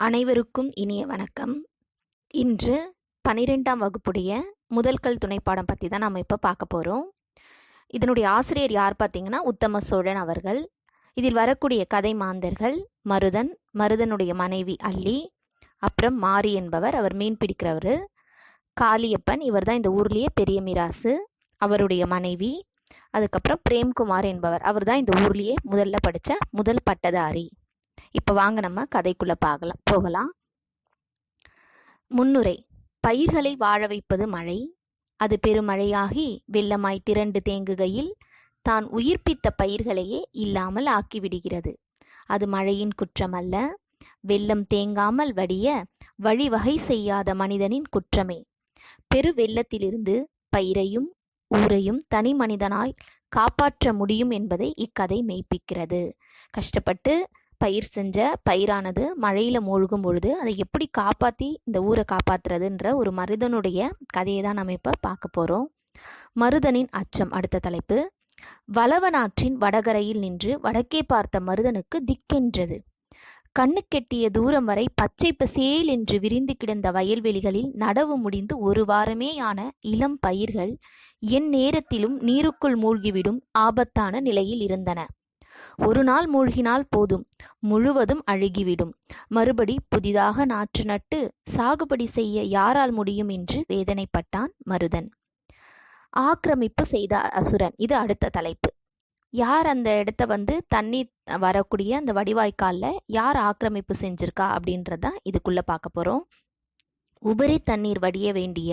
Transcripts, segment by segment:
அனைவருக்கும் இனிய வணக்கம். இன்று பனிரெண்டாம் வகுப்புடைய முதல்கல் துணைப்பாடம் பற்றி தான் நம்ம இப்போ பார்க்க போகிறோம் இதனுடைய ஆசிரியர் யார் பார்த்தீங்கன்னா உத்தம சோழன் அவர்கள். இதில் வரக்கூடிய கதை மாந்தர்கள் மருதன் மருதனுடைய மனைவி அல்லி அப்புறம் மாரி என்பவர் அவர் மீன் பிடிக்கிறவர். காளியப்பன் இவர் தான் இந்த ஊர்லேயே பெரிய மிராசு. அவருடைய மனைவி அதுக்கப்புறம் பிரேம்குமார் என்பவர் அவர் தான் இந்த ஊர்லேயே முதல்ல படித்த முதல் பட்டதாரி. இப்போ வாங்க நம்ம கதைக்குள்ளே பார்க்கலாம் போகலாம். முன்னுரை. பயிர்களை வாழ வைப்பது மழை. அது பெருமழையாகி வெள்ளமாய் திரண்டு தேங்குகையில் தான் உயிர்ப்பித்த பயிர்களையே இல்லாமல் ஆக்கிவிடுகிறது. அது மழையின் குற்றமல்ல. வெள்ளம் தேங்காமல் வடிய வழிவகை செய்யாத மனிதனின் குற்றமே. பெரு வெள்ளத்திலிருந்து பயிரையும் ஊரையும் தனி மனிதனாய் காப்பாற்ற முடியும் என்பதை இக்கதை மெய்ப்பிக்கிறது. கஷ்டப்பட்டு பயிர் செஞ்ச பயிரானது மழையில் மூழ்கும் பொழுது அதை எப்படி காப்பாற்றி இந்த ஊரை காப்பாற்றுறதுன்ற ஒரு மருதனுடைய கதையை தான் நம்ம இப்போ பார்க்க போகிறோம் மருதனின் அச்சம் அடுத்த தலைப்பு. வளவனாற்றின் வடகரையில் நின்று வடக்கே பார்த்த மருதனுக்கு திக்கென்றது. கண்ணுக்கெட்டிய தூரம் வரை பச்சை பசேல் என்று விரிந்து கிடந்த வயல்வெளிகளில் நடவு முடிந்து ஒரு வாரமேயான இளம் பயிர்கள் என் நேரத்திலும் நீருக்குள் மூழ்கிவிடும் ஆபத்தான நிலையில் இருந்தன. ஒரு நாள் மூழ்கினால் போதும் முழுவதும் அழுகிவிடும். மறுபடி புதிதாக நாற்று நட்டு சாகுபடி செய்ய யாரால் முடியும் என்று வேதனைப்பட்டான் மருதன். ஆக்கிரமிப்பு செய்த அசுரன். இது அடுத்த தலைப்பு. யார் அந்த இடத்த வந்து தண்ணி வரக்கூடிய அந்த வடிவாய்க்காலில் யார் ஆக்கிரமிப்பு செஞ்சிருக்கா அப்படின்றதான் இதுக்குள்ளே பார்க்க போகிறோம் உபரி தண்ணீர் வடிய வேண்டிய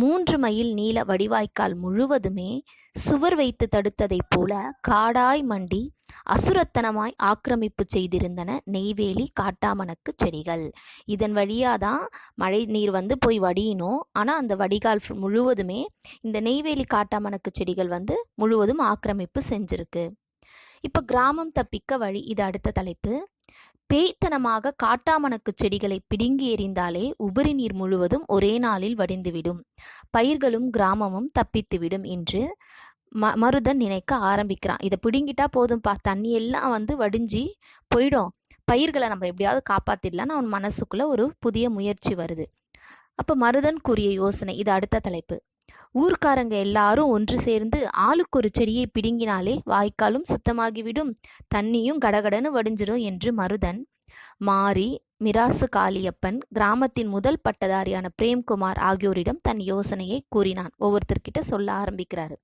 மூன்று மைல் நீள வடிவாய்க்கால் முழுவதுமே சுவர் வைத்து தடுத்ததைப் போல காடாய் மண்டி அசுரத்தனமாய் ஆக்கிரமிப்பு செய்திருந்தன நெய்வேலி காட்டாமணக்கு செடிகள். இதன் வழியாக தான் மழை நீர் வந்து போய் வடியணும் ஆனால் அந்த வடிகால் முழுவதுமே இந்த நெய்வேலி காட்டாமணக்கு செடிகள் வந்து முழுவதும் ஆக்கிரமிப்பு செஞ்சிருக்கு. இப்போ கிராமம் தப்பிக்க வழி இது அடுத்த தலைப்பு. பேய்த்தனமாக காட்டாமணக்கு செடிகளை பிடுங்கி எறிந்தாலே உபரி நீர் முழுவதும் ஒரே நாளில் வடிந்துவிடும். பயிர்களும் கிராமமும் தப்பித்துவிடும் என்று ம மருதன் நினைக்க ஆரம்பிக்கிறான். இதை பிடுங்கிட்டா போதும்பா தண்ணி எல்லாம் வந்து வடிஞ்சு போயிடும். பயிர்களை நம்ம எப்படியாவது காப்பாத்திடலான்னு அவன் மனசுக்குள்ள ஒரு புதிய முயற்சி வருது. அப்போ மருதன் கூறிய யோசனை இது அடுத்த தலைப்பு. ஊர்க்காரங்க எல்லாரும் ஒன்று சேர்ந்து ஆளுக்கு ஒரு செடியை பிடுங்கினாலே வாய்க்காலும் சுத்தமாகிவிடும். தண்ணியும் கடகடன்னு வடிஞ்சிடும் என்று மருதன். மாறி மிராசு காளியப்பன் கிராமத்தின் முதல் பட்டதாரியான பிரேம்குமார் ஆகியோரிடம் தன் யோசனையை கூறினான். ஒவ்வொருத்தர்கிட்ட சொல்ல ஆரம்பிக்கிறாரு.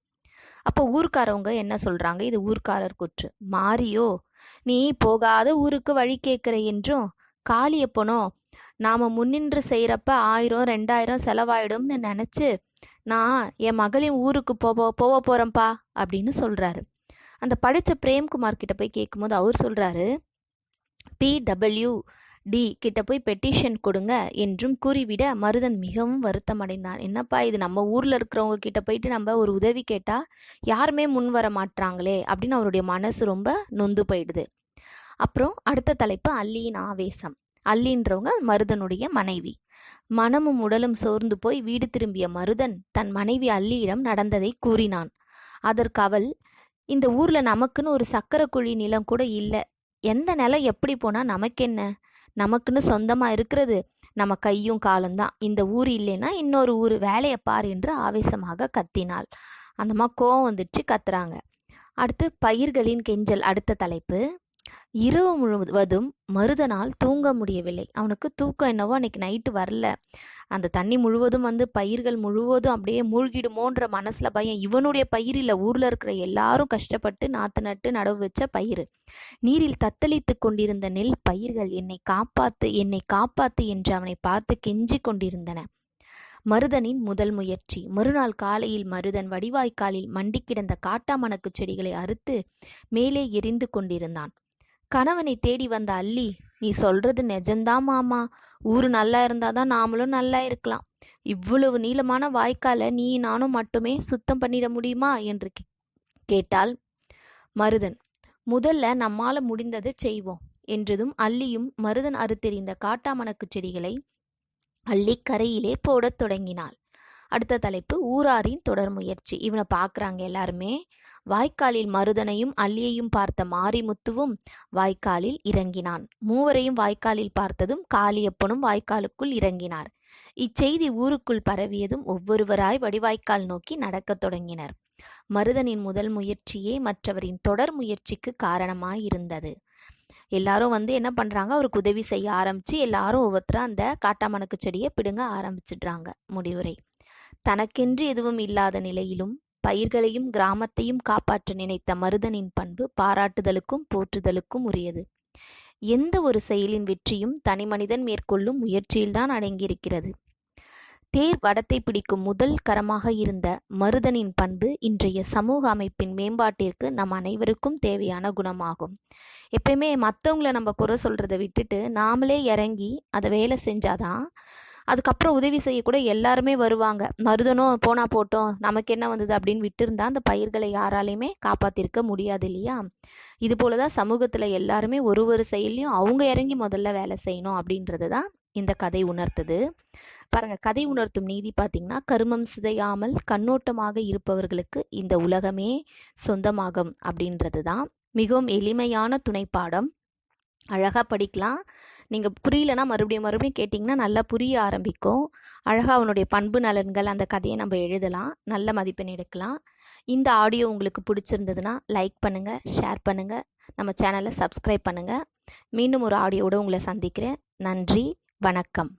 அப்போ ஊர்க்காரவங்க என்ன சொல்றாங்க? இது ஊர்க்காரர் குற்று. மாறியோ நீ போகாத ஊருக்கு வழி கேட்கிற என்றும் காளியப்பனோ நாம முன்னின்று செய்யறப்ப ஆயிரம் ரெண்டாயிரம் செலவாயிடும்னு நினைச்சு நான் என் மகளின் ஊருக்கு போக போக போகிறேன்ப்பா அப்படின்னு சொல்கிறாரு அந்த படித்த பிரேம்குமார் கிட்ட போய் கேட்கும்போது அவர் சொல்கிறாரு பிடபிள்யூ டி கிட்ட போய் பெட்டிஷன் கொடுங்க என்றும் கூறிவிட மருதன் மிகவும் வருத்தம் அடைந்தான் என்னப்பா இது? நம்ம ஊரில் இருக்கிறவங்க கிட்ட போயிட்டு நம்ம ஒரு உதவி கேட்டால் யாருமே முன் வர மாட்டாங்களே அப்படின்னு அவருடைய மனசு ரொம்ப நொந்து போயிடுது. அப்புறம் அடுத்த தலைப்பு அல்லியின் ஆவேசம். அல்லின்றவங்க மருதனுடைய மனைவி. மனமும் உடலும் சோர்ந்து போய் வீடு திரும்பிய மருதன் தன் மனைவி அல்லியிடம் நடந்ததை கூறினான். அதற்கு அவள் இந்த ஊர்ல நமக்குன்னு ஒரு சக்கரை குழி நிலம் கூட இல்லை. எந்த நிலம் எப்படி போனா நமக்கென்ன? நமக்குன்னு சொந்தமா இருக்கிறது. நம்ம கையும் காலும் தான். இந்த ஊர் இல்லைன்னா இன்னொரு ஊர். வேலையை பார் என்று ஆவேசமாக கத்தினாள். அந்தம்மா கோவம் வந்துடுச்சு கத்துறாங்க. அடுத்து பயிர்களின் கெஞ்சல். அடுத்த தலைப்பு இரவு முழுவதும் மருதனால் தூங்க முடியவில்லை. அவனுக்கு தூக்கம் என்னவோ அன்னைக்கு நைட்டு வரல. அந்த தண்ணி முழுவதும் வந்து பயிர்கள் முழுவதும் அப்படியே மூழ்கிடுமோன்ற மனசுல பயம். இவனுடைய பயிர் இல்லை ஊர்ல இருக்கிற எல்லாரும் கஷ்டப்பட்டு நாற்று நட்டு நடவு வச்ச பயிர் நீரில் தத்தளித்து கொண்டிருந்த நெல் பயிர்கள் என்னை காப்பாத்து என்னை காப்பாத்து என்று அவனை பார்த்து கெஞ்சி கொண்டிருந்தன. மருதனின் முதல் முயற்சி. மறுநாள் காலையில் மருதன் வடிவாய்க்காலில் மண்டி கிடந்த காட்டாமணக்கு செடிகளை அறுத்து மேலே எரிந்து கொண்டிருந்தான். கணவனை தேடி வந்த அல்லி நீ சொல்றது நிஜம்தான் மாமா. ஊரு நல்லா இருந்தாதான் நாமளும் நல்லா இருக்கலாம். இவ்வளவு நீளமான வாய்க்கால நீ நானும் மட்டுமே சுத்தம் பண்ணிட முடியுமா என்று கேட்டால் மருதன். முதல்ல நம்மால முடிந்ததை செய்வோம் என்றதும் அல்லியும் மருதன் அறுத்தெறிந்த காட்டாமணக்கு செடிகளை அள்ளி கரையிலே போடத் தொடங்கினாள். அடுத்த தலைப்பு ஊராரின் தொடர் முயற்சி. இவனை பார்க்குறாங்க எல்லாருமே. வாய்க்காலில் மருதனையும் அல்லியையும் பார்த்த மாரிமுத்துவும் வாய்க்காலில் இறங்கினான். மூவரையும் வாய்க்காலில் பார்த்ததும் காளியப்பனும் வாய்க்காலுக்குள் இறங்கினார். இச்செய்தி ஊருக்குள் பரவியதும் ஒவ்வொருவராய் வடிவாய்க்கால் நோக்கி நடக்கத் தொடங்கினர். மருதனின் முதல் முயற்சியே மற்றவரின் தொடர் முயற்சிக்கு காரணமாயிருந்தது. எல்லாரும் வந்து என்ன பண்ணுறாங்க அவருக்கு உதவி செய்ய ஆரம்பித்து எல்லாரும் ஒவ்வொருத்தரும் அந்த காட்டாமணக்கு செடியை பிடுங்க ஆரம்பிச்சிடுறாங்க முடிவுரை. தனக்கென்று எதுவும் இல்லாத நிலையிலும் பயிர்களையும் கிராமத்தையும் காப்பாற்ற நினைத்த மருதனின் பண்பு பாராட்டுதலுக்கும் போற்றுதலுக்கும் உரியது. எந்த ஒரு செயலின் வெற்றியும் தனிமனிதன் மேற்கொள்ளும் முயற்சியில்தான் அடங்கியிருக்கிறது. தேர் வடத்தை பிடிக்கும் முதல் கரமாக இருந்த மருதனின் பண்பு இன்றைய சமூக அமைப்பின் மேம்பாட்டிற்கு நம் அனைவருக்கும் தேவையான குணமாகும். எப்பயுமே மற்றவங்கள நம்ம குறை சொல்கிறத விட்டுட்டு நாமளே இறங்கி அதை வேலை செஞ்சாதான் அதுக்கப்புறம் உதவி செய்யக்கூட எல்லாருமே வருவாங்க. மருதனும் போனால் போட்டோம் நமக்கு என்ன வந்தது? அப்படின்னு விட்டுருந்தா அந்த பயிர்களை யாராலையுமே காப்பாற்றிருக்க முடியாது இல்லையா? இது போல தான் சமூகத்தில் எல்லாருமே ஒரு ஒரு செயல்லையும் அவங்க இறங்கி முதல்ல வேலை செய்யணும் அப்படின்றது தான் இந்த கதை உணர்த்துது. பாருங்க கதை உணர்த்தும் நீதி பார்த்தீங்கன்னா கருமம் சிதையாமல் கண்ணோட்டமாக இருப்பவர்களுக்கு இந்த உலகமே சொந்தமாகும் அப்படின்றது தான் மிகவும் எளிமையான துணைப்பாடம். அழகாக படிக்கலாம். நீங்கள் புரியலனா மறுபடியும் மறுபடியும் கேட்டிங்கன்னா நல்லா புரிய ஆரம்பிக்கும். அழகாக அவனுடைய பண்பு நலன்கள் அந்த கதையை நம்ம எழுதலாம். நல்ல மதிப்பெண் எடுக்கலாம். இந்த ஆடியோ உங்களுக்கு பிடிச்சிருந்ததுன்னா லைக் பண்ணுங்கள் ஷேர் பண்ணுங்கள் நம்ம சேனலை சப்ஸ்கிரைப் பண்ணுங்கள் மீண்டும் ஒரு ஆடியோவோட உங்களை சந்திக்கிறேன். நன்றி வணக்கம்.